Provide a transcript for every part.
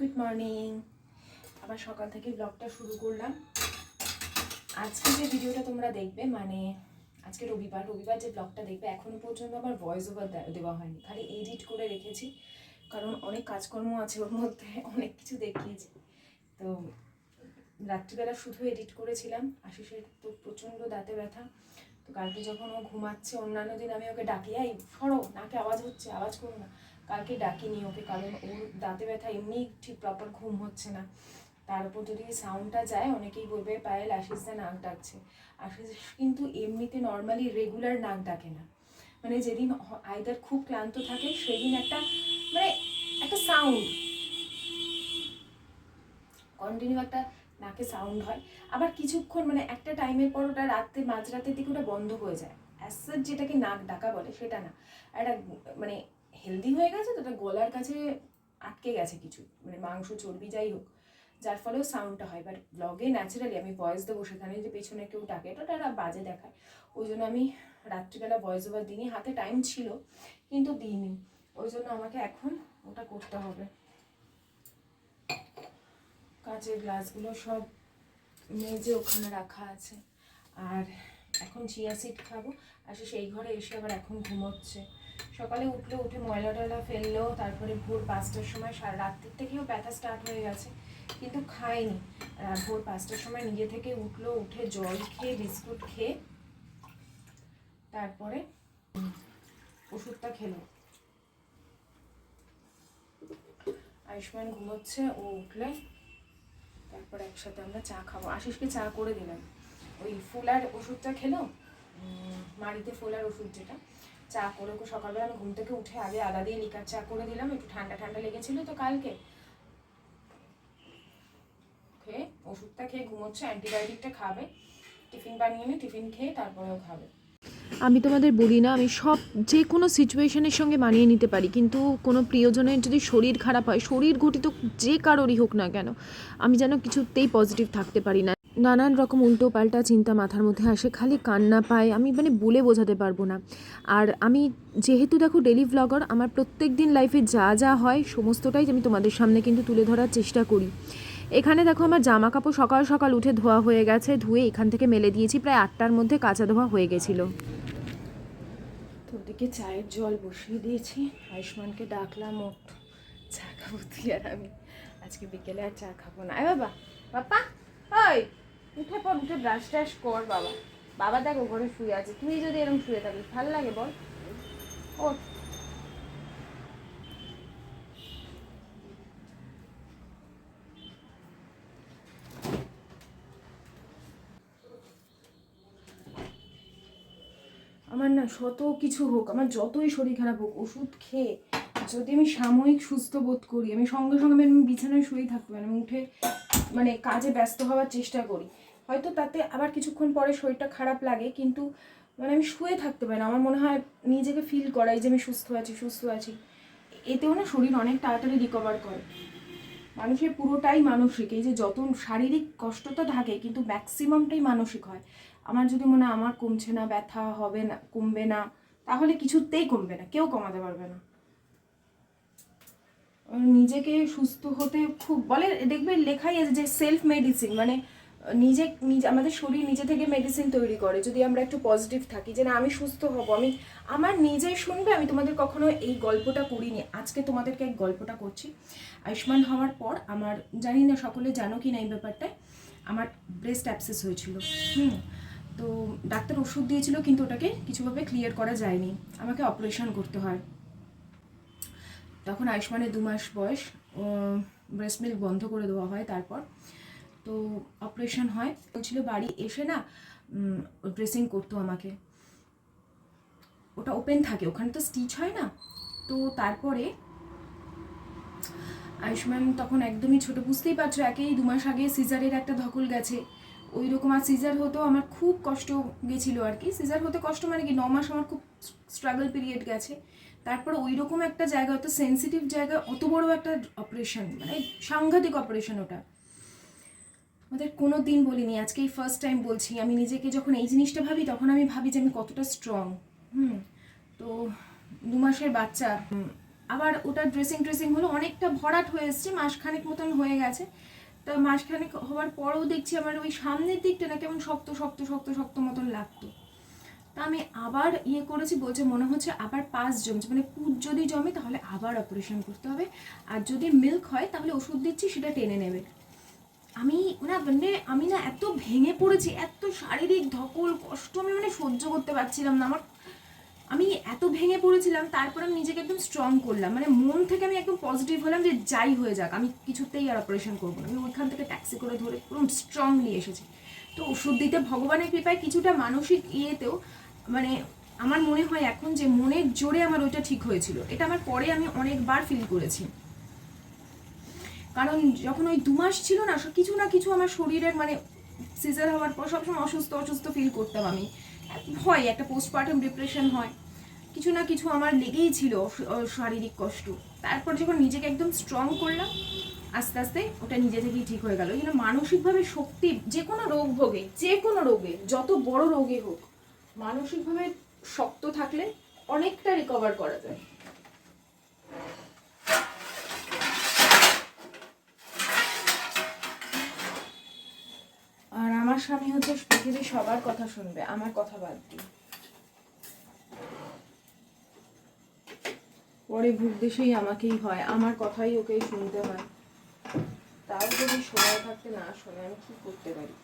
Good morning আবার সকাল থেকে ব্লগটা শুরু করলাম। আজকে যে ভিডিওটা তোমরা দেখবে মানে আজকে রবিবার রবিবার যে ব্লগটা দেখবে, এখনও পর্যন্ত আমার ভয়েস ওভার দেওয়া হয়নি। খালি এডিট করে রেখেছি, কারণ অনেক কাজকর্ম আছে ওর মধ্যে, অনেক কিছু দেখিয়েছি। তো রাত্রিবেলা শুধু এডিট করেছিলাম, আশিসের তো প্রচণ্ড দাঁতে ব্যথা। তো কালকে যখন ও ঘুমাচ্ছে, অন্যান্য দিন আমি ওকে ডাকি, এই, সরো, নাকে আওয়াজ হচ্ছে, আওয়াজ করো না। কালকে ডাকিনি, ওকে কারণ ওর দাঁতে ব্যথা এমনি ঠিক প্রপার ঘুম হচ্ছে না। তার উপর যদি সাউন্ডটা যায়, অনেকেই বলবে পায়েল আশিসদা নাক ডাকছে। আশিস কিন্তু এমনিতে নর্মালি রেগুলার নাক ডাকে না। মানে যেদিন আইদার খুব ক্লান্ত থাকে, সেদিন একটা মানে একটা সাউন্ড কন্টিনিউ একটা নাকে সাউন্ড হয়। আবার কিছুক্ষণ মানে একটা টাইমের পর ওটা রাত্রে, মাঝরাতের দিকে ওটা বন্ধ হয়ে যায়। অ্যাসার যেটাকে নাক ডাকা বলে, সেটা না। একটা মানে হেলদি হয়ে গেছে, তো গলার কাছে আটকে গেছে কিছু মানে মাংস, চর্বি যাই হোক। যার ফলেও সাউন্ডটা হয় বাট ব্লগে ন্যাচারালি আমি ভয়েস দেবো সেখানে যে পেছনে কেউ ডাকে, এটা একটা বাজে দেখায়। ওই জন্য আমি রাত্রিবেলা ভয়েস ওভার দিইনি, হাতে টাইম ছিল, কিন্তু দিইনি। ওই জন্য আমাকে এখন ওটা করতে হবে। কাঁচের গ্লাসগুলো সব মেজে ওখানে রাখা আছে। আর এখন চিয়া সিড খাব আসে সেই ঘরে এসে আবার এখন ঘুমোচ্ছে। সকালে উঠল, উঠে ময়লা টয়লা ফেলল, তারপরে ভোর পাঁচটার সময় সারা রাত্রির থেকেও ব্যথা স্টার্ট হয়ে গেছে, কিন্তু খায়নি। ভোর পাঁচটার সময় নিজে থেকে উঠল, উঠে জল খেয়ে, বিস্কুট খেয়ে, তারপরে ওষুধটা খেলো। আয়ুষ্মান ঘুমোচ্ছে, ও উঠলে, তারপর একসাথে আমরা চা খাব। আশিসকে চা করে দিলাম। ওই ফুলার ওষুধটা খেলো? মাড়িতে ফোলার ওষুধ যেটা চা করে ওকে সকালবেলা আমি ঘুম থেকে উঠে আগে আদা দিয়ে লিকার চা করে দিলাম, একটু ঠান্ডা ঠান্ডা লেগেছিল তো কালকে। খেয়ে ওষুধটা খেয়ে ঘুমোচ্ছে, অ্যান্টিবায়োটিকটা খাবে। টিফিন বানিয়ে নে, টিফিন খেয়ে তারপরেও খাবে। আমি তোমাদের বলি না, আমি সব, যে কোনো সিচুয়েশনের সঙ্গে মানিয়ে নিতে পারি, কিন্তু কোনো প্রিয়জনের যদি শরীর খারাপ হয়, শরীর ঘটিত যে কারোরই হোক না কেন, আমি যেন কিছুতেই পজিটিভ থাকতে পারি না। নানান রকম উল্টো পাল্টা চিন্তা মাথার মধ্যে আসে, খালি কান্না পায়। আমি মানে বলে বোঝাতে পারব না। আর আমি যেহেতু দেখো ডেলি ভ্লগার আমার প্রত্যেক দিন লাইফে যা যা হয় সমস্তটাই আমি তোমাদের সামনে কিন্তু তুলে ধরার চেষ্টা করি। এখানে দেখো আমার জামা কাপড় সকাল সকাল উঠে ধোয়া হয়ে গেছে, ধুয়ে এখান থেকে মেলে দিয়েছি, প্রায় আটটার মধ্যে কাঁচা ধোয়া হয়ে গেছিল। তো চায়ের জল বসিয়ে দিয়েছি, আয়ুষ্মানকে ডাকলাম, ওঠ, চা খাব তুই আর আমি। আজকে বিকেলে আর চা খাব না। বাবা, বাপ্পা, ওই! উঠে পর উঠে ব্রাশ ট্রাশ কর বাবা। বাবা দেখো ঘরে শুয়ে আছে। তুই যদি এরকম শুয়ে থাকিস, ভালো লাগে বল। ওঠ। আমার না শত কিছু হোক, আমার যতই শরীর খারাপ হোক, ওষুধ খেয়ে যদি আমি সাময়িক সুস্থ বোধ করি, আমি সঙ্গে সঙ্গে আমি বিছানায় শুয়েই থাকতে পারি আমি উঠে মানে কাজে ব্যস্ত হওয়ার চেষ্টা করি। হয়তো তাতে আবার কিছুক্ষণ পরে শরীরটা খারাপ লাগে, কিন্তু মানে আমি শুয়ে থাকতে পারি না। আমার মনে হয় নিজেকে ফিল করাই যে আমি সুস্থ আছি সুস্থ আছি। এতেও না শরীর অনেক তাড়াতাড়ি রিকভার করে। মানুষের পুরোটাই মানসিক, এই যে যত শারীরিক কষ্ট তো থাকে, কিন্তু ম্যাক্সিমামটাই মানসিক হয়। আমার যদি মনে হয় আমার কমছে না, ব্যথা হবে না, কমবে না, তাহলে কিছুতেই কমবে না, কেউ কমাতে পারবে না। নিজেকে সুস্থ হতে খুব বলে, দেখবে লেখাই আছে যে সেলফ মেডিসিন মানে নিজে নিজে, আমাদের শরীর নিজে থেকে মেডিসিন তৈরি করে। যদি আমরা একটু পজিটিভ থাকি যে না, আমি সুস্থ হব, আমি, আমার নিজে শুনবে, আমি তোমাদের কখনো এই গল্পটা করিনি। আজকে তোমাদেরকে এই গল্পটা করছি। আয়ুষ্মান হওয়ার পর আমার, জানি না সকলে জানো কি না এই ব্যাপারটায়, আমার ব্রেস্ট অ্যাপসেস হয়েছিল। হুম, তো ডাক্তার ওষুধ দিয়েছিল কিন্তু ওটাকে কিছুভাবে ক্লিয়ার করা যায়নি। আমাকে অপারেশন করতে হয়। তখন আয়ুষ্মানের দু মাস বয়স ব্রেস্ট মিল্ক বন্ধ করে দেওয়া হয় তারপর। তো অপারেশন হয়। বলছিল, বাড়ি এসে না ড্রেসিং করতো আমাকে। ওটা ওপেন থাকে, ওখানে তো স্টিচ হয় না। তো তারপরে আয়ুষ্মান তখন একদমই ছোট, বুঝতেই পারছ, একেই দু মাস আগে সিজারের একটা ধকল গেছে। ওই রকম আর সিজার হতো আমার খুব কষ্ট গেছিল আর কি। সিজার হতে কষ্ট মানে কি, ন মাস আমার খুব স্ট্রাগল পিরিয়ড গেছে। তারপর ওই রকম একটা জায়গা অত সেন্সিটিভ জায়গা অত বড় একটা অপারেশন মানে সাংঘাতিক অপারেশন ওটা। আমাদের কোনো দিন বলিনি, আজকেই ফার্স্ট টাইম বলছি। আমি নিজেকে যখন এই জিনিসটা ভাবি, তখন আমি ভাবি যে আমি কতটা স্ট্রং হুম, তো দু মাসের বাচ্চা। আবার ওটা ড্রেসিং ট্রেসিং হলো, অনেকটা ভরাট হয়ে এসছে, মাসখানেক মতন হয়ে গেছে। তা মাসখানেক হওয়ার পরেও দেখছি আমার ওই সামনের দিকটা না কেমন শক্ত শক্ত শক্ত শক্ত মতন লাগতো। তা আমি আবার ইয়ে করেছি, বলছে মনে হচ্ছে আবার পাস জমছে। মানে পুজ যদি জমে, তাহলে আবার অপারেশন করতে হবে। আর যদি মিল্ক হয়, তাহলে ওষুধ দিচ্ছি, সেটা টেনে নেবে। আমি না মানে আমি না এত ভেঙে পড়েছি, এত শারীরিক ধকল, কষ্ট আমি মানে সহ্য করতে পারছিলাম না। আমার আমি এত ভেঙে পড়েছিলাম, তারপর আমি নিজেকে একদম স্ট্রং করলাম। মানে মন থেকে আমি একদম পজিটিভ হলাম যে যাই হয়ে যাক, আমি কিছুতেই আর অপারেশন করব না। আমি ওইখান থেকে ট্যাক্সি করে ধরে পুরো স্ট্রংলি এসেছি। তো ওষুধ দিতে ভগবানের কৃপায় কিছুটা মানসিক ইয়েতেও মানে আমার মনে হয় এখন যে মনের জোরে আমার ওইটা ঠিক হয়েছিল। এটা আমার পরে আমি অনেকবার ফিল করেছি। কারণ যখন ওই দু মাস ছিল না কিছু না কিছু আমার শরীরের মানে সিজার হওয়ার পর সবসময় অসুস্থ অসুস্থ ফিল করতাম আমি। হয়, একটা পোস্টপার্টাম ডিপ্রেশন হয়। কিছু না কিছু আমার লেগেই ছিল শারীরিক কষ্ট। তারপর যখন নিজেকে একদম স্ট্রং করলাম, আস্তে আস্তে ওটা নিজে থেকেই ঠিক হয়ে গেল। জন্য মানসিকভাবে শক্তি, যে কোনো রোগ ভোগে, যে কোনো রোগে, যত বড় রোগে হোক, মানসিকভাবে শক্ত থাকলে অনেকটা রিকভার করা যায় আর আমার স্বামী হচ্ছে পৃথিবীর সবার কথা শুনবে, আমার কথা বাদ দিয়ে পরে ভুগতে সেই আমাকেই হয়, আমার কথাই ওকেই শুনতে হয়। তাও যদি সময় থাকতে না শোনে আমি কি করতে পারি?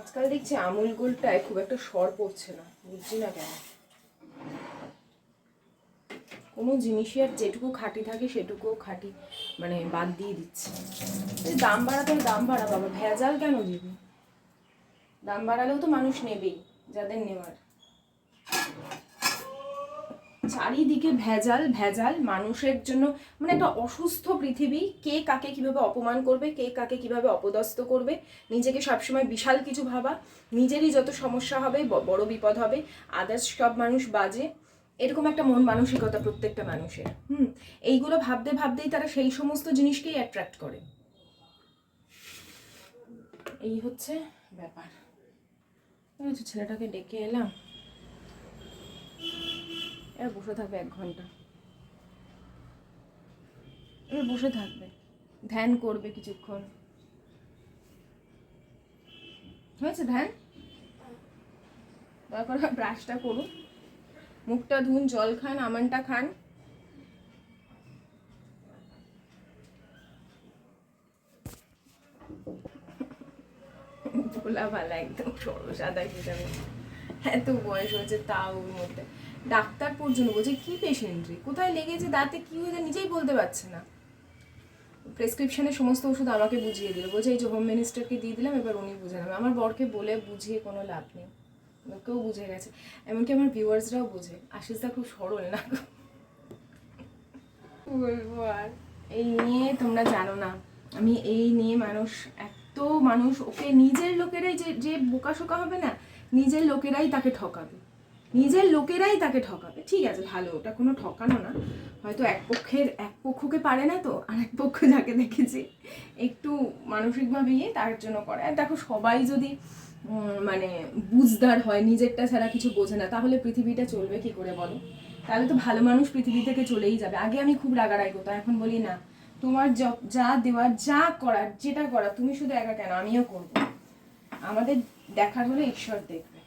আজকাল দেখছি আমুল গোলটায় খুব একটা সর পড়ছে না, বুঝছি না কেন। কোনো জিনিসই আর যেটুকু খাঁটি থাকে সেটুকুও খাঁটি মানে বাদ দিয়ে দিচ্ছে। দাম বাড়াতে দাম বাড়া বাবা, ভেজাল কেন দিবি? দাম বাড়ালেও তো মানুষ নেবেই, যাদের নেওয়ার। চারিদিকে ভেজাল ভেজাল, মানুষের জন্য মানে একটা অসুস্থ পৃথিবী, কে কাকে কীভাবে অপমান করবে, কে কাকে কীভাবে অপদস্থ করবে, নিজেকে সবসময় বিশাল কিছু ভাবা, নিজেরই যত সমস্যা হবে বড় বিপদ হবে আদার্স সব মানুষ বাজে। এরকম একটা মন মানসিকতা প্রত্যেকটা মানুষের, হুম? এইগুলো ভাবতে ভাবতেই তারা সেই সমস্ত জিনিসকেই অ্যাট্রাক্ট করে। এই হচ্ছে ব্যাপার। ছেলেটাকে ডেকে এলাম। এবার বসে থাকবে এক ঘণ্টা। এবার বসে থাকবে। ধ্যান করবে কিছুক্ষণ। হয়েছে ধ্যান? দয়া করে ব্রাশটা করুন। মুখটা ধুন, জল খান, আমানটা খান। ভোলা ভালা একদম সরো সাদা হিসাবে। এত বয়স হয়েছে তাও ওর মধ্যে। ডাক্তার পর্যন্ত বলছে, কি পেশেন্ট রে? কোথায় লেগেছে দাঁতে? কি হয়েছে? নিজেই বলতে পারছে না। প্রেসক্রিপশনের সমস্ত ওষুধ আমাকে বুঝিয়ে দিল। বলছে, এই যে হোম মিনিস্টারকে দিয়ে দিলাম, এবার উনি বুঝে নেবে। আমার বরকে বলে বুঝিয়ে কোনো লাভ নেই। লোকেও বুঝে গেছে। এমনকি আমার ভিউয়ার্সরাও বোঝে। আশিসদা খুব সরল না বলব আর? এই নিয়ে তোমরা জানো না আমি এই নিয়ে মানুষ এত মানুষ ওকে নিজের লোকেরাই যে যে বোকাশোকা হবে না নিজের লোকেরাই তাকে ঠকাবে। নিজের লোকেরাই তাকে ঠকাবে। ঠিক আছে ভালো ওটা কোনো ঠকানো না। হয়তো এক পক্ষের এক পক্ষকে পারে না তো আর এক পক্ষ যাকে দেখেছি একটু মানসিকভাবে ইয়ে তার জন্য করে। আর দেখো সবাই যদি মানে বুঝদার হয়, নিজেরটা ছাড়া কিছু বোঝে না। তাহলে পৃথিবীটা চলবে কি করে বলো? তাহলে তো ভালো মানুষ পৃথিবী থেকে চলেই যাবে। আগে আমি খুব রাগারাই করতাম, এখন বলি না। তোমার যা দেওয়ার, যা করার, যেটা করার, তুমি শুধু একা কেন? আমিও করব। আমাদের দেখার হলে ঈশ্বর দেখবে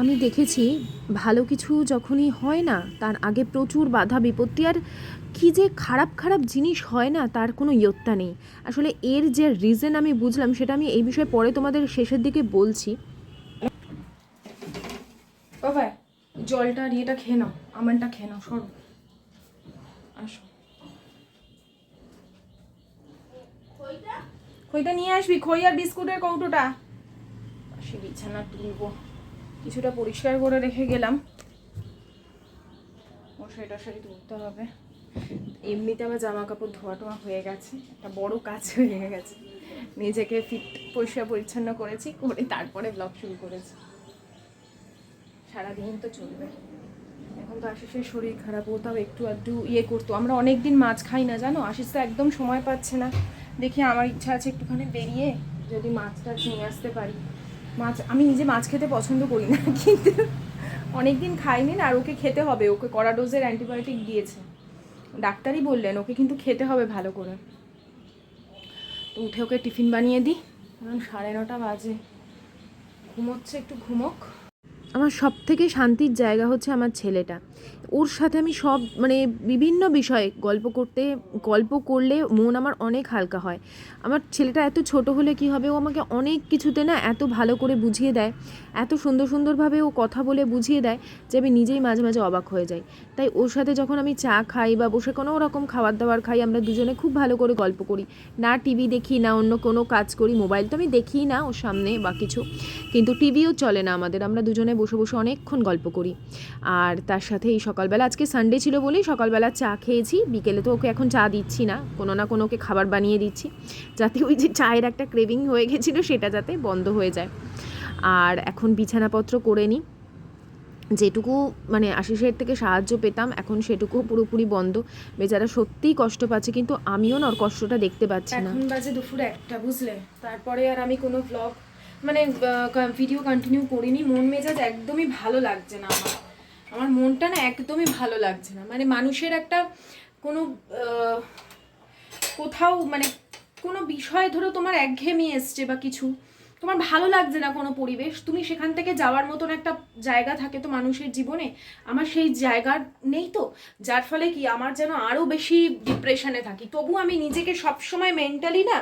আমি দেখেছি, ভালো কিছু যখনই হয় না, তার আগে প্রচুর বাধা বিপত্তি, আর কি যে খারাপ খারাপ জিনিস হয় না, তার কোনো ইয়ত্তা নেই। আসলে এর যে রিজন আমি বুঝলাম, সেটা আমি এই বিষয়ে পরে তোমাদের শেষের দিকে বলছি। বাবা, জলটা আর ইয়েটা খেয়ে নাও, আমানটা খেয়ে নাও, সরো। আসো। খইটা? নিয়ে আসবি, খই আর বিস্কুটের কৌটোটা। পাশে বিছানা তুলবো। কিছুটা পরিষ্কার করে রেখে গেলাম। মশারি টশারি তুলতে হবে। এমনিতে আমার জামা কাপড় ধোয়া টোয়া হয়ে গেছে, একটা বড় কাজ হয়ে গেছে। নিজেকে ফিট পরিষ্কার, পরিচ্ছন্ন করেছি, করে তারপরে ব্লগ শুরু করেছি। সারাদিন তো চলবে। এখন তো আশিসের শরীর খারাপ, ও তাও একটু আধটু ইয়ে করতো। আমরা অনেক দিন মাছ খাই না, জানো? আশিস তো একদম সময় পাচ্ছে না। দেখি আমার ইচ্ছা আছে একটুখানি বেরিয়ে যদি মাছ টাছ নিয়ে আসতে পারি। মাছ, আমি নিজে মাছ খেতে পছন্দ করি না, কিন্তু অনেক দিন খাইনি না, আর ওকে খেতে হবে। ওকে কড়া ডোজের অ্যান্টিবায়োটিক দিয়েছে। ডাক্তারই বললেন, ওকে কিন্তু খেতে হবে ভালো করে। তো উঠে ওকে টিফিন বানিয়ে দিই। কারণ সাড়ে নটা বাজে। ঘুমোচ্ছে, একটু ঘুমোক। আমার সব থেকে শান্তির জায়গা হচ্ছে আমার ছেলেটা। ওর সাথে আমি সব মানে বিভিন্ন বিষয়ে গল্প করতে, গল্প করলে মন আমার অনেক হালকা হয়। আমার ছেলেটা এত ছোট হলে কি হবে? ও আমাকে অনেক কিছুতে না এত ভালো করে বুঝিয়ে দেয়। এত সুন্দর সুন্দরভাবে ও কথা বলে বুঝিয়ে দেয় যে আমি নিজেই মাঝে মাঝে অবাক হয়ে যাই। তাই ওর সাথে যখন আমি চা খাই বা বসে কোনো রকম খাবার দাবার খাই, আমরা দুজনে খুব ভালো করে গল্প করি। না টিভি দেখি, না অন্য কোনো কাজ করি, মোবাইল তো আমি দেখি না ওর সামনে বা কিছু। কিন্তু টিভিও চলে না আমাদের। আমরা দুজনে বসে বসে অনেকক্ষণ গল্প করি। আর তার সাথে এই সকালবেলা, আজকে সানডে ছিল বলেই সকালবেলা চা খেয়েছি। বিকেলে তো ওকে এখন চা দিচ্ছি না, কোনো না কোনো ওকে খাবার বানিয়ে দিচ্ছি, যাতে ওই যে চায়ের একটা ক্রেভিং হয়ে গেছিল সেটা যাতে বন্ধ হয়ে যায়। আর এখন বিছানাপত্র করে নিই। যেটুকু মানে আশিসের থেকে সাহায্য পেতাম, এখন সেটুকু পুরোপুরি বন্ধ। বেচারা সত্যিই কষ্ট পাচ্ছে, কিন্তু আমিও না ওর কষ্টটা দেখতে পাচ্ছি না। এখন বাজে দুপুর একটা, বুঝলে? তারপরে আর আমি কোনো ব্লগ মানে ভিডিও কন্টিনিউ করিনি। মন মেজাজ একদমই ভালো লাগছে না আমার। আমার মনটা না একদমই ভালো লাগছে না। মানে মানুষের একটা কোনো কোথাও মানে কোনো বিষয় ধরো তোমার একঘেয়েমি এসছে বা কিছু। তোমার ভালো লাগছে না কোনো পরিবেশ? তুমি সেখান থেকে যাওয়ার মতন একটা জায়গা থাকে তো মানুষের জীবনে? আমার সেই জায়গা নেই তো। যার ফলে কি আমার যেন আরও বেশি ডিপ্রেশনে থাকি। তবু আমি নিজেকে সবসময় মেন্টালি না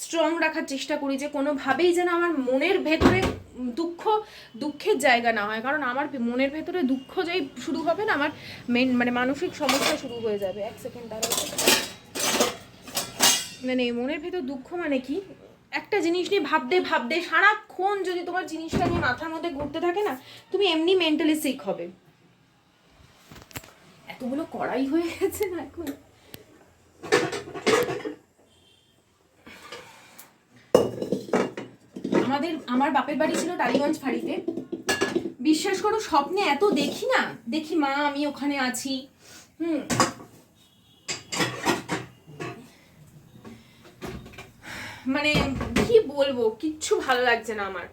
স্ট্রং রাখার চেষ্টা করি যে কোনোভাবেই যেন আমার মনের ভেতরে দুঃখ, দুঃখের জায়গা না হয়। কারণ আমার মনের ভেতরে দুঃখ যেই শুরু হবে না, আমার মেন মানে মানসিক সমস্যা শুরু হয়ে যাবে। এক সেকেন্ড দাঁড়াও। মানে মনের ভেতর দুঃখ মানে কি? একটা জিনিস নিয়ে ভাবতে ভাবতে সারাক্ষণ যদি তোমার জিনিসটা নিয়ে মাথার মধ্যে ঘুরতে থাকে না, তুমি এমনি মেন্টালি সিক হবে। এতগুলো কড়াই হয়ে গেছে না এখন? আমাদের, আমার বাপের বাড়ি ছিল টালিগঞ্জ ফাড়িতে। বিশ্বাস করো, স্বপ্নে এত দেখি না। দেখি মা, আমি ওখানে আছি। হুম। মানে কি বলব, কিচ্ছু ভালো লাগছে না আমার।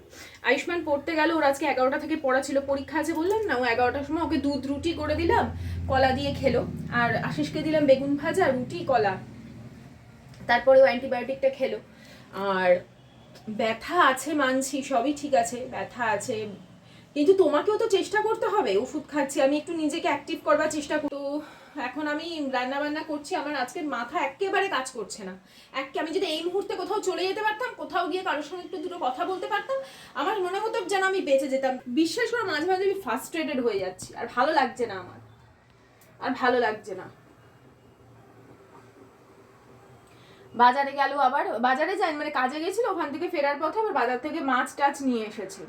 আয়ুষ্মান পড়তে গেল, ওর আজকে এগারোটা থেকে পড়া ছিল। পরীক্ষা আছে বললাম না, ও এগারোটার সময় ওকে দুধ, রুটি করে দিলাম, কলা দিয়ে খেলো। আর আশিসকে দিলাম বেগুন ভাজা, রুটি, কলা। তারপরে ও অ্যান্টিবায়োটিকটা খেলো। আর ব্যথা আছে মানছি, সবই ঠিক আছে, ব্যথা আছে। কিন্তু তোমাকেও তো চেষ্টা করতে হবে, ওষুধ খাচ্ছি, আমি একটু নিজেকে অ্যাক্টিভ করবার চেষ্টা করি তো এখন আমি রান্না বান্না করছি, আমার আজকে মাথা একেবারে কাজ করছে না। এক, আমি যদি এই মুহূর্তে কোথাও চলে যেতে পারতাম, কোথাও গিয়ে কারোর সঙ্গে একটু দুটো কথা বলতে পারতাম, আমার মনে হতো যেন আমি বেঁচে যেতাম। বিশ্বাস করে, মাঝে মাঝে আমি ফার্স্ট্রেটেড হয়ে যাচ্ছি, আর ভালো লাগছে না আমার। আর ভালো লাগছে না। বাজারে গেল আবার, বাজারে যাই মানে কাজে গেছিল, ওখান থেকে ফেরার পথে আবার বাজার থেকে মাছ টাছ নিয়ে এসেছে।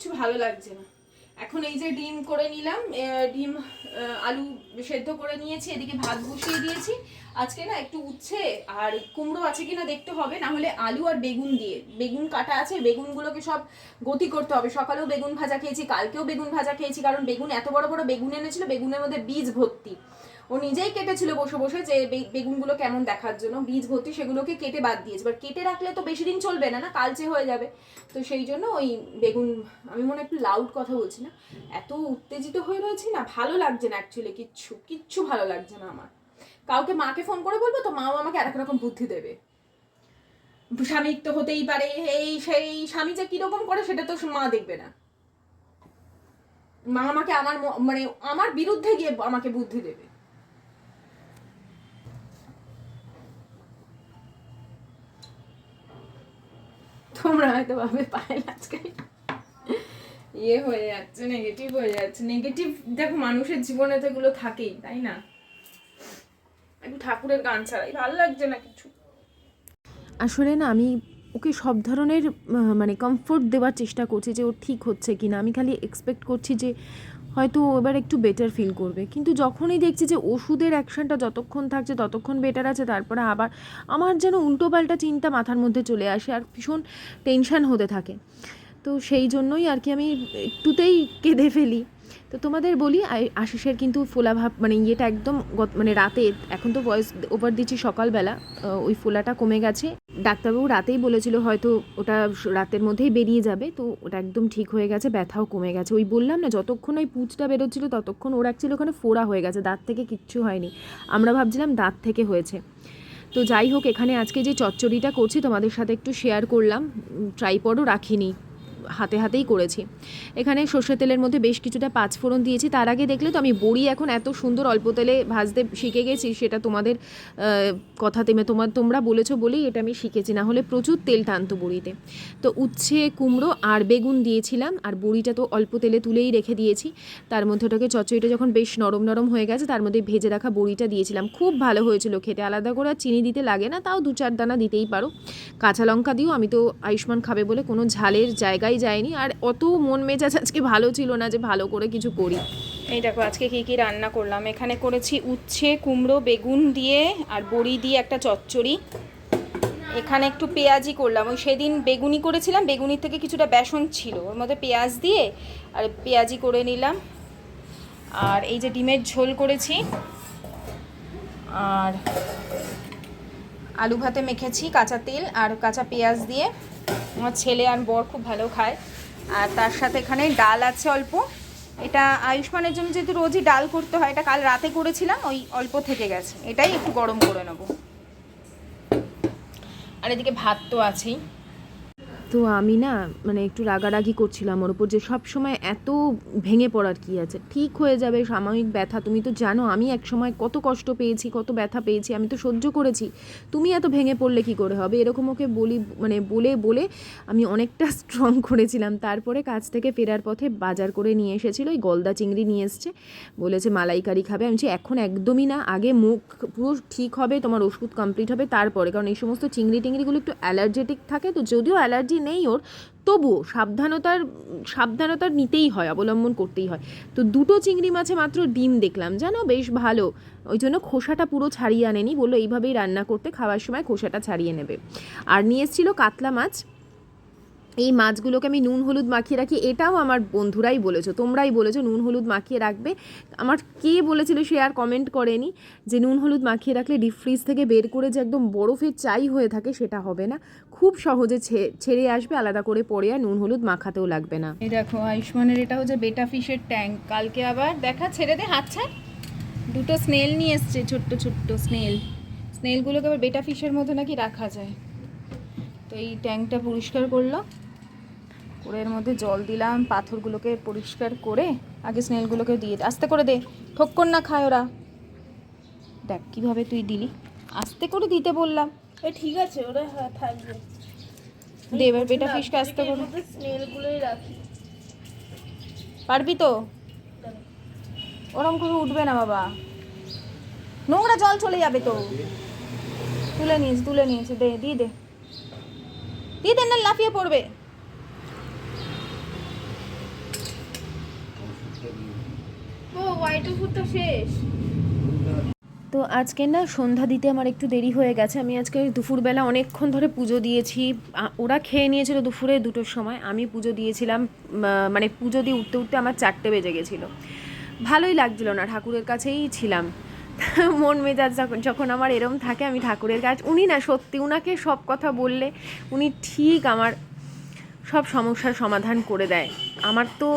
কিচ্ছু ভালো লাগছে না। এখন এই যে ডিম করে নিলাম ডিম আলু সেদ্ধ করে নিয়েছি, এদিকে ভাত বসিয়ে দিয়েছি। আজকে না একটু উচ্ছে আর কুমড়ো আছে কিনা দেখতে হবে, না হলে আলু আর বেগুন দিয়ে। বেগুন কাটা আছে, বেগুনগুলোকে সব গতি করতে হবে। সকালেও বেগুন ভাজা খেয়েছি, কালকেও বেগুন ভাজা খেয়েছি, কারণ বেগুন এত বড় বড় বেগুন এনেছিল, বেগুনের মধ্যে বীজ ভর্তি। ও নিজেই কেটেছিল বসে বসে যে বেগুনগুলো কেমন দেখার জন্য। বীজ ভর্তি সেগুলোকে কেটে বাদ দিয়েছে। এবার কেটে রাখলে তো বেশি দিন চলবে না না? কালচে হয়ে যাবে। তো সেই জন্য ওই বেগুন, আমি মনে একটু লাউড কথা বলছি না? এত উত্তেজিত হয়ে রয়েছি না? ভালো লাগছে না অ্যাকচুয়ালি কিচ্ছু কিচ্ছু ভালো লাগছে না আমার। কাউকে মাকে ফোন করে বলব তো, মাও আমাকে আরেক রকম বুদ্ধি দেবে। স্বামী তো হতেই পারে, এই সেই স্বামী যে কীরকম করে সেটা তো মা দেখবে না। মা আমাকে আমার মানে আমার বিরুদ্ধে গিয়ে আমাকে বুদ্ধি দেবে। তোমরা হয়তো ভাবে পায়েল আজকে। ইয়ে হয়ে যাচ্ছে নেগেটিভ হয়ে যাচ্ছে। নেগেটিভ দেখো মানুষের জীবনে তো এগুলো থাকেই তাই না? একটু ঠাকুরের গান ছাড়াই ভালো লাগছে না কিছু। আসলে না আমি ওকে সব ধরনের মানে কমফোর্ট দেওয়ার চেষ্টা করছি যে ও ঠিক হচ্ছে কি না আমি খালি এক্সপেক্ট করছি যে হয়তো এবার একটু বেটার ফিল করবে। কিন্তু যখনই দেখছি যে ওষুধের অ্যাকশনটা যতক্ষণ থাকছে, ততক্ষণ বেটার আছে, তারপরে আবার আমার যেন উল্টোপাল্টা চিন্তা মাথার মধ্যে চলে আসে আর ভীষণ টেনশান হতে থাকে। তো সেই জন্যই আর কি আমি একটুতেই কেঁদে ফেলি। তো তোমাদের বলি আশিসের কিন্তু ফোলাভাব মানে ইয়েটা একদম মানে রাতে, এখন তো ভয়েস ওভার দিচ্ছি সকালবেলা ওই ফোলাটা কমে গেছে। ডাক্তারবাবু রাতেই বলেছিল হয়তো ওটা রাতের মধ্যেই বেরিয়ে যাবে, তো ওটা একদম ঠিক হয়ে গেছে, ব্যথাও কমে গেছে। ওই বললাম না, যতক্ষণ ওই পুঁচটা বেরোচ্ছিল ততক্ষণ ওর অ্যাকচুয়ালি ওখানে ফোড়া হয়ে গেছে, দাঁত থেকে কিচ্ছু হয়নি। আমরা ভাবছিলাম দাঁত থেকে হয়েছে। তো যাই হোক, এখানে আজকে যে চচ্চড়িটা করছি, তোমাদের সাথে একটু শেয়ার করলাম। ট্রাইপডও রাখিনি। হাতে হাতেই করেছি। এখানে সর্ষে তেলের মধ্যে বেশ কিছুটা পাঁচ ফোড়ন দিয়েছি। তার আগে দেখলে তো আমি বড়ি এখন এত সুন্দর অল্প তেলে ভাজতে শিখে গেছি সেটা তোমাদের আহ, কথাতে তোমার তোমরা বলেছ বলেই এটা আমি শিখেছি। না হলে প্রচুর তেল টানতো বড়িতে। তো উচ্ছে কুমড়ো আর বেগুন দিয়েছিলাম আর বড়িটা তো অল্প তেলে তুলেই রেখে দিয়েছি। তার মধ্যে ওটাকে চচ্চড়িটা যখন বেশ নরম নরম হয়ে গেছে তার মধ্যে ভেজে রাখা বড়িটা দিয়েছিলাম। খুব ভালো হয়েছিল খেতে। আলাদা করে চিনি দিতে লাগে না তাও দু চার দানা দিতেই পারো। কাঁচা লঙ্কা দিও আমি তো আয়ুষ্মান খাবে বলে কোনো ঝালের জায়গায় যায়নি। আর অত মন মেজাজ আজকে ভালো ছিল না যে ভালো করে কিছু করি। এই দেখো, আজকে কি কি রান্না করলাম। এখানে করেছি উচ্ছে, কুমড়ো, বেগুন দিয়ে আর বড়ি দিয়ে একটা চচ্চড়ি। এখানে একটু পেঁয়াজি করলাম। ওই সেদিন বেগুনি করেছিলাম, বেগুনির থেকে কিছুটা বেসন ছিল। ওর মধ্যে পেঁয়াজ দিয়ে আর পেঁয়াজি করে নিলাম। আর এই যে ডিমের ঝোল করেছি। আর আলু ভাতে মেখেছি কাঁচা তেল আর কাঁচা পেঁয়াজ দিয়ে। আমার ছেলে আর বর খুব ভালো খায়। আর তার সাথে এখানে ডাল আছে অল্প। এটা আয়ুষ্মানের জন্য যেহেতু রোজই ডাল করতে হয়, এটা কাল রাতে করেছিলাম, ওই অল্প থেকে গেছে। এটাই একটু গরম করে নেব। আর এদিকে ভাত তো আছেই। তো আমি না মানে একটু রাগারাগি করছিলাম ওর উপর যে সব সময় এত ভেঙে পড়ার কি আছে। ঠিক হয়ে যাবে, সাময়িক ব্যথা, তুমি তো জানো আমি এক সময় কত কষ্ট পেয়েছি, কত ব্যথা পেয়েছি, আমি তো সহ্য করেছি। তুমি এত ভেঙে পড়লে কি করে হবে? এরকম ওকে বলি মানে বলে বলে আমি অনেকটা স্ট্রং করেছিলাম। তারপরে কাজ থেকে ফেরার পথে বাজার করে নিয়ে এসেছিল ওই গলদা চিংড়ি নিয়ে এসছে। বলেছে, মালাইকারি খাবে। আমি এখন একদমই না, আগে মুখ পুরো ঠিক হবে, তোমার ওষুধ কমপ্লিট হবে, তারপরে। কারণ এই সমস্ত চিংড়ি টিংড়িগুলো একটু অ্যালার্জেটিক থাকে, তো যদিও অ্যালার্জি নেই ওর, তবুও সাবধানতার সাবধানতার নিতেই হয়, অবলম্বন করতেই হয়। তো দুটো চিংড়ি মাছে মাত্র ডিম দেখলাম, জানো? বেশ ভালো। ওই জন্য খোসাটা পুরো ছাড়িয়ে আনেনি, বলল এইভাবেই রান্না করতে, খাওয়ার সময় খোসাটা ছাড়িয়ে নেবে। আর নিয়ে এসেছিল কাতলা মাছ এই মাছগুলোকে আমি নুন, হলুদ মাখিয়ে রাখি। এটাও আমার বন্ধুরাই বলেছ, তোমরাই বলেছ নুন, হলুদ মাখিয়ে রাখবে। আমার কে বলেছিল সে আর কমেন্ট করেনি যে নুন, হলুদ মাখিয়ে রাখলে ডিপ ফ্রিজ থেকে বের করে যে একদম বরফের চাই হয়ে থাকে সেটা হবে না। খুব সহজে ছেড়ে আসবে, আলাদা করে পরে আর নুন, হলুদ মাখাতেও লাগবে না। এই দেখো, আয়ুষ্মানের এটা হচ্ছে বেটা ফিশের ট্যাঙ্ক কালকে আবার দেখা, ছেড়ে দে, হাত ছাড়। দুটো স্নেল নিয়ে এসছে, ছোট্ট ছোট্ট স্নেল স্নেলগুলোকে আবার বেটা ফিশের মধ্যে নাকি রাখা যায়। তো এই ট্যাঙ্কটা পরিষ্কার করল করে এর মধ্যে জল দিলাম পাথরগুলোকে পরিষ্কার করে আগে স্নেলগুলোকে দিয়ে আস্তে করে দে ঠক্কর না খায় ওরা। দেখ কীভাবে তুই দিলি। আস্তে করে দিতে বললাম। এ ঠিক আছে ওরা হ্যাঁ থাকবে। দে এবার বেটা ফিশকে আস্তে করে। স্নেলগুলোই রাখি। পারবি তো? ওরম করে উঠবে না বাবা। নোংরা জল চলে যাবে তো। তুলে নিয়েছে তুলে নিয়েছে। দে দিয়ে দে। দিয়ে দেন না লাফিয়ে পড়বে শেষ। তো আজকে না সন্ধ্যা দিতে আমার একটু দেরি হয়ে গেছে। আমি আজকে দুপুরবেলা অনেকক্ষণ ধরে পুজো দিয়েছি। ওরা খেয়ে নিয়েছিল দুপুরে দুটোর সময়। আমি পুজো দিয়েছিলাম মানে পুজো দিয়ে উঠতে উঠতে আমার চারটে বেজে গেছিল। ভালোই লাগছিল না ঠাকুরের কাছেই ছিলাম। মন মেজাজ যখন আমার এরম থাকে, আমি ঠাকুরের কাজ উনি না সত্যি, উনাকে সব কথা বললে, উনি ঠিক আমার সব সমস্যার সমাধান করে দেয়। আমার তো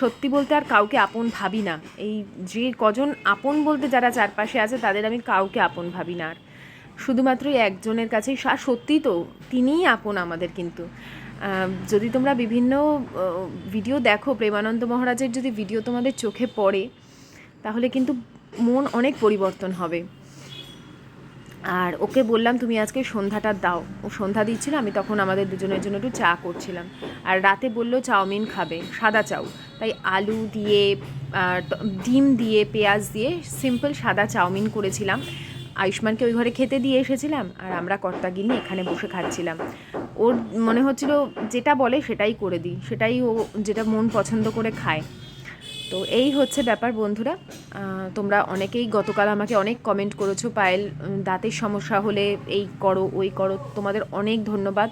সত্যি বলতে আর কাউকে আপন ভাবি না। এই যে কজন আপন বলতে যারা চারপাশে আছে, তাদের আমি কাউকে আপন ভাবি না আর। শুধুমাত্র একজনের কাছেই, আর সত্যি তো, তিনিই আপন আমাদের কিন্তু। যদি তোমরা বিভিন্ন ভিডিও দেখো, প্রেমানন্দ মহারাজের যদি ভিডিও তোমাদের চোখে পড়ে, তাহলে কিন্তু মন অনেক পরিবর্তন হবে। আর ওকে বললাম, তুমি আজকে সন্ধ্যাটা দাও। ও সন্ধ্যা দিচ্ছিল, আমি তখন আমাদের দুজনের জন্য একটু চা করছিলাম। আর রাতে বলল, চাউমিন খাবে, সাদা চাউ। তাই আলু দিয়ে ডিম দিয়ে, পেঁয়াজ দিয়ে সিম্পল সাদা চাউমিন করেছিলাম। আয়ুষ্মানকে ওই ঘরে খেতে দিয়ে এসেছিলাম, আর আমরা কর্তা কর্তাগিনি এখানে বসে খাচ্ছিলাম। ওর মনে হচ্ছিল, যেটা বলে সেটাই করে দিই। সেটাই ও যেটা মন পছন্দ করে খায়। তো এই হচ্ছে ব্যাপার বন্ধুরা। তোমরা অনেকেই গতকাল আমাকে অনেক কমেন্ট করেছ, পায়েল দাঁতের সমস্যা হলে এই করো, ওই করো, তোমাদের অনেক ধন্যবাদ।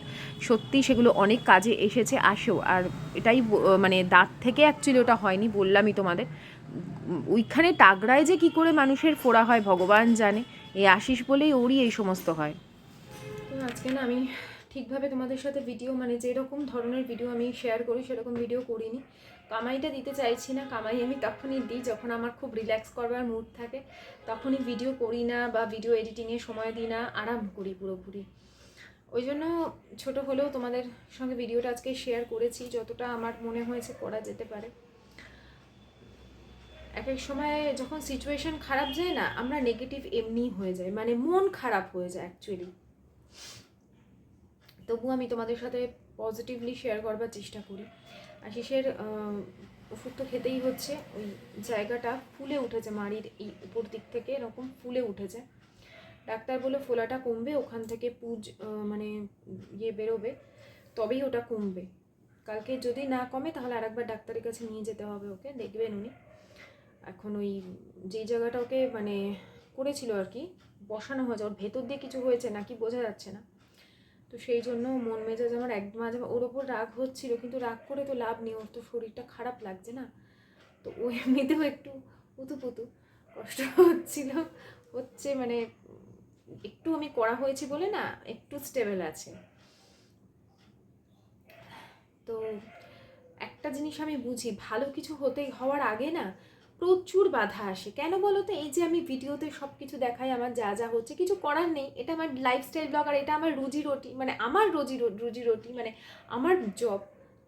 সত্যি সেগুলো অনেক কাজে এসেছে, আসেও। আর এটাই মানে দাঁত থেকে অ্যাকচুয়ালি ওটা হয়নি, বললামই তোমাদের। ওইখানে টাগড়ায় যে কি করে মানুষের ফোড়া হয়, ভগবান জানে। এই আশিস বলেই ওরই এই সমস্ত হয়। তো আজকে না আমি ঠিকভাবে তোমাদের সাথে ভিডিও মানে যেরকম ধরনের ভিডিও আমি শেয়ার করি, সেরকম ভিডিও করিনি। কামাইটা দিতে চাইছি না, কামাই আমি তখনই দিই যখন আমার খুব রিল্যাক্স করবার মুড থাকে। তখনই ভিডিও করি না বা ভিডিও এডিটিংয়ে সময় দিই না, আরাম করি পুরোপুরি। ওই জন্য ছোট হলেও তোমাদের সঙ্গে ভিডিওটা আজকে শেয়ার করেছি, যতটা আমার মনে হয়েছে করা যেতে পারে। এক এক সময় যখন সিচুয়েশন খারাপ যায় না, আমরা নেগেটিভ এমনি হয়ে যায় মানে মন খারাপ হয়ে যায় অ্যাকচুয়ালি তবু আমি তোমাদের সাথে পজিটিভলি শেয়ার করবার চেষ্টা করি। আশিসের ওষুধ তো খেতেই হচ্ছে। ওই জায়গাটা ফুলে উঠেছে মাড়ির এই উপর দিক থেকে, এরকম ফুলে উঠেছে। ডাক্তার বলে ফোলাটা কমবে, ওখান থেকে পুজ মানে ইয়ে বেরোবে, তবেই ওটা কমবে। কালকে যদি না কমে, তাহলে আরেকবার ডাক্তারের কাছে নিয়ে যেতে হবে ওকে, দেখবেন উনি। এখন ওই যেই জায়গাটা ওকে মানে করেছিল আর কি, বসানো হয়েছে। ওর ভেতর দিয়ে কিছু হয়েছে নাকি বোঝা যাচ্ছে না। তো সেই জন্য মন মেজাজ আমার এক মাঝে ওর ওপর রাগ হচ্ছিল, কিন্তু রাগ করে তো লাভ নেই, ওর তো শরীরটা খারাপ লাগছে না। তো ও এমনিতেও একটু পুতু পুতু কষ্ট হচ্ছিল। হচ্ছে মানে একটু আমি করা হয়েছি বলে না, একটু স্টেবল আছে। তো একটা জিনিস আমি বুঝি, ভালো কিছু হতে হওয়ার আগে না প্রচুর বাধা আসে। কেন বলো তো এই যে আমি ভিডিওতে সব কিছু দেখাই, আমার যা যা হচ্ছে, কিছু করার নেই। এটা আমার লাইফস্টাইল ব্লগ আর এটা আমার রুজি রুটি মানে আমার রুজি রুজি রুটি মানে আমার জব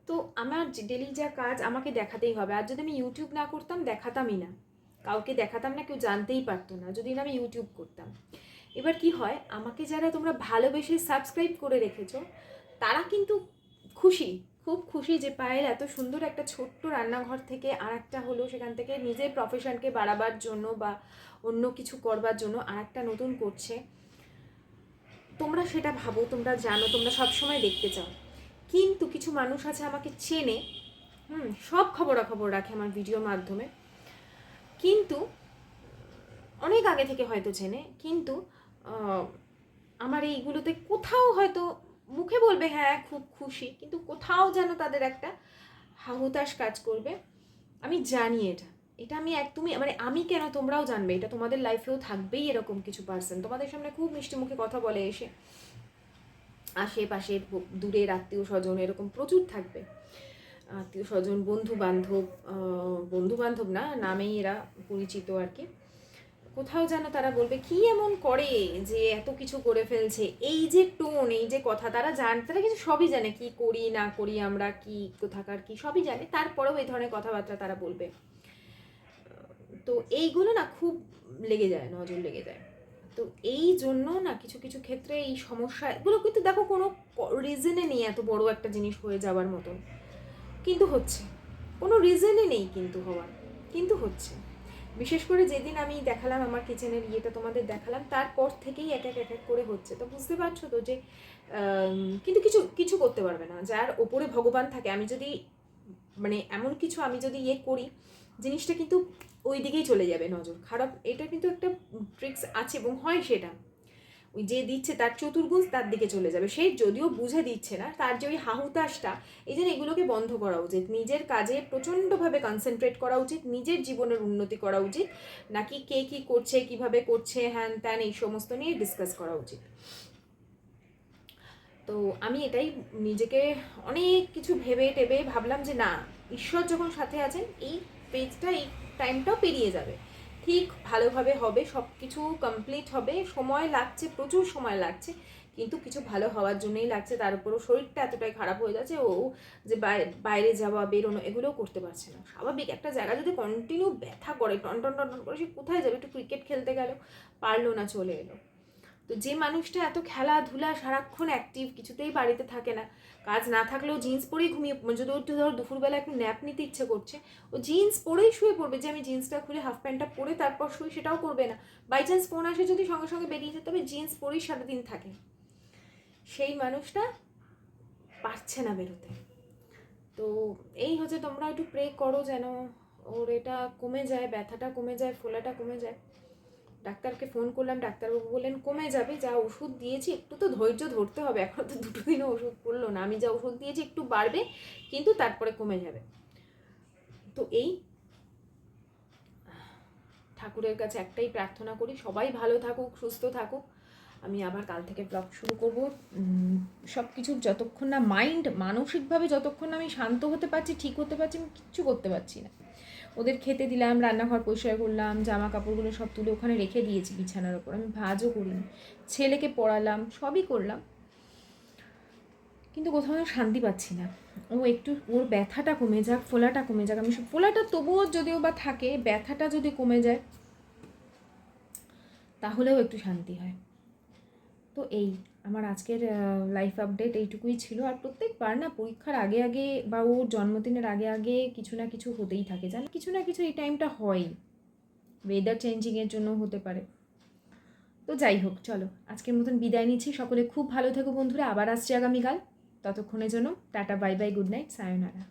তো আমার ডেলি যা কাজ, আমাকে দেখাতেই হবে। আর যদি আমি ইউটিউব না করতাম, দেখাতামই না। কাউকে দেখাতাম না, কেউ জানতেই পারতো না। যদি না আমি ইউটিউব করতাম। এবার কি হয়? আমাকে যারা তোমরা ভালোবেসে সাবস্ক্রাইব করে রেখেছো, তারা কিন্তু খুশি। খুব খুশি যে পায়েল এত সুন্দর একটা ছোট্ট রান্নাঘর থেকে আর একটা হলো সেখান থেকে নিজের প্রফেশনকে বাড়াবার জন্য বা অন্য কিছু করবার জন্য আর একটা নতুন করছে। তোমরা সেটা ভাবো, তোমরা জানো, তোমরা সবসময় দেখতে চাও। কিন্তু কিছু মানুষ আছে আমাকে চেনে, হুম, সব খবরাখবর রাখে আমার ভিডিওর মাধ্যমে। কিন্তু, অনেক আগে থেকে হয়তো চেনে, কিন্তু আমার এইগুলোতে কোথাও হয়তো মুখে বলবে হ্যাঁ খুব খুশি। কিন্তু কোথাও যেন তাদের একটা হাহুতাশ কাজ করবে। আমি জানি এটা। এটা আমি একদমই মানে আমি কেন তোমরাও জানবে? এটা তোমাদের লাইফেও থাকবেই এরকম কিছু পার্সন তোমাদের সামনে খুব মিষ্টি মুখে কথা বলে এসে আশেপাশের ব- দূরের আত্মীয় স্বজন এরকম প্রচুর থাকবে। আত্মীয় স্বজন বন্ধু বান্ধব বন্ধু বান্ধব না, নামেই এরা পরিচিত আর কি। কোথাও যেন তারা বলবে, কি এমন করে যে এত কিছু করে ফেলছে? এই যে টোন এই যে কথা, তারা জান, তারা কিছু সবই জানে কি করি, না করি, আমরা কি, কোথাকার কি, সবই জানে। তারপরেও এই ধরনের কথাবার্তা তারা বলবে। তো এইগুলো না খুব লেগে যায়, নজর লেগে যায়। তো এই জন্য না কিছু কিছু ক্ষেত্রে এই সমস্যা, এগুলো কিন্তু দেখো কোনো রিজনে নেই এত বড় একটা জিনিস হয়ে যাওয়ার মতন। কিন্তু হচ্ছে, কোনো রিজনে নেই কিন্তু হওয়ার, কিন্তু হচ্ছে। বিশেষ করে যেদিন আমি দেখালাম আমার কিচেনের ইয়েটা তোমাদের দেখালাম, তারপর থেকেই এক এক এক এক করে হচ্ছে। তো বুঝতে পারছ তো যে কিন্তু কিছু কিছু করতে পারবে না। যার ওপরে ভগবান থাকে। আমি যদি মানে এমন কিছু আমি যদি ইয়ে করি, জিনিসটা কিন্তু ওই দিকেই চলে যাবে নজর। খারাপ, এটা কিন্তু একটা ট্রিক্স আছে এবং হয় সেটা। যে দিচ্ছে তার চতুর্গুণ তার দিকে চলে যাবে। সে যদিও বুঝে দিচ্ছে না, তার যে ওই হাহুতাসটা এই জন্য এগুলোকে বন্ধ করা উচিত। নিজের কাজে প্রচণ্ডভাবে কনসেন্ট্রেট করা উচিত, নিজের জীবনের উন্নতি করা উচিত, নাকি কে কি করছে, কীভাবে করছে, হ্যান ত্যান, এই সমস্ত নিয়ে ডিসকাস করা উচিত। তো আমি এটাই নিজেকে অনেক কিছু ভেবে টেবে ভাবলাম যে না, ঈশ্বর যখন সাথে আছেন, এই পেজটা এই টাইমটাও পেরিয়ে যাবে। ঠিক ভালোভাবে হবে সব কিছু কমপ্লিট হবে। সময় লাগছে, প্রচুর সময় লাগছে, কিন্তু কিছু ভালো হওয়ার জন্যই লাগছে। তার উপরও শরীরটা এতটাই খারাপ হয়ে যাচ্ছে, ও যে বাই- বাইরে যাওয়া, বেরোনো, এগুলোও করতে পারছে না। স্বাভাবিক, একটা জায়গা যদি কন্টিনিউ ব্যথা করে টন টন টন টন করে, সে কোথায় যাবে? একটু ক্রিকেট খেলতে গেল, পারল না, চলে এলো। তো যে মানুষটা এত খেলাধুলা সারাক্ষণ অ্যাক্টিভ কিছুতেই বাড়িতে থাকে না, কাজ না থাকলেও জিন্স পরেই ঘুমিয়ে যদি একটু ধরো দুপুরবেলা একটু ন্যাপ নিতে ইচ্ছে করছে, ও জিন্স পরেই শুয়ে পড়বে, যে আমি জিন্সটা খুলে হাফ প্যান্টটা পরে তারপর শুই সেটাও করবে না। বাই চান্স ফোন আসে যদি সঙ্গে সঙ্গে বেরিয়ে যেতে হবে জিন্স পরেই সারাদিন থাকে। সেই মানুষটা পারছে না বেরোতে। তো এই হচ্ছে তোমরা একটু প্রে করো যেন ওর এটা কমে যায়, ব্যথাটা কমে যায়, ফোলাটা কমে যায়। ডাক্তারকে ফোন করলাম, ডাক্তারবাবু বললেন, কমে যাবে, যা ওষুধ দিয়েছি, একটু তো ধৈর্য ধরতে হবে, এখন তো দুটো দিনও ওষুধ পড়ল না, আমি যা ওষুধ দিয়েছি একটু বাড়বে, কিন্তু তারপরে কমে যাবে। তো এই ঠাকুরের কাছে একটাই প্রার্থনা করি, সবাই ভালো থাকুক, সুস্থ থাকুক। আমি আবার কাল থেকে ব্লগ শুরু করব। সব কিছু যতক্ষণ না মাইন্ড মানসিকভাবে যতক্ষণ না আমি শান্ত হতে পারছি, ঠিক হতে পারছি, আমি কিচ্ছু করতে পারছি না। ওদের খেতে দিলাম, রান্নাঘর পরিষ্কার করলাম জামা কাপড়গুলো সব তুলে ওখানে রেখে দিয়েছি বিছানার ওপর। আমি ভাজও করিনি। ছেলেকে পড়ালাম, সবই করলাম। কিন্তু কোথাও শান্তি পাচ্ছি না। ও একটু, ওর ব্যথাটা কমে যাক, ফোলাটা কমে যাক। আমি সব- ফোলাটা তবুও যদিও বা থাকে, ব্যথাটা যদি কমে যায়, তাহলেও একটু শান্তি হয়। তো এই আমার আজকের লাইফ আপডেট এইটুকুই ছিল। আর প্রত্যেকবার না পরীক্ষার আগে আগে বা ওর জন্মদিনের আগে আগে কিছু না কিছু হতেই থাকে, জান? কিছু না কিছু এই টাইমটা হয় ওয়েদার চেঞ্জিংয়ের জন্য হতে পারে। তো যাই হোক, চলো, আজকের মতন বিদায় নিচ্ছি। সকলে খুব ভালো থেকো বন্ধুরা। আবার আসছি আগামীকাল। ততক্ষণের জন্য tata bye bye good night sayonara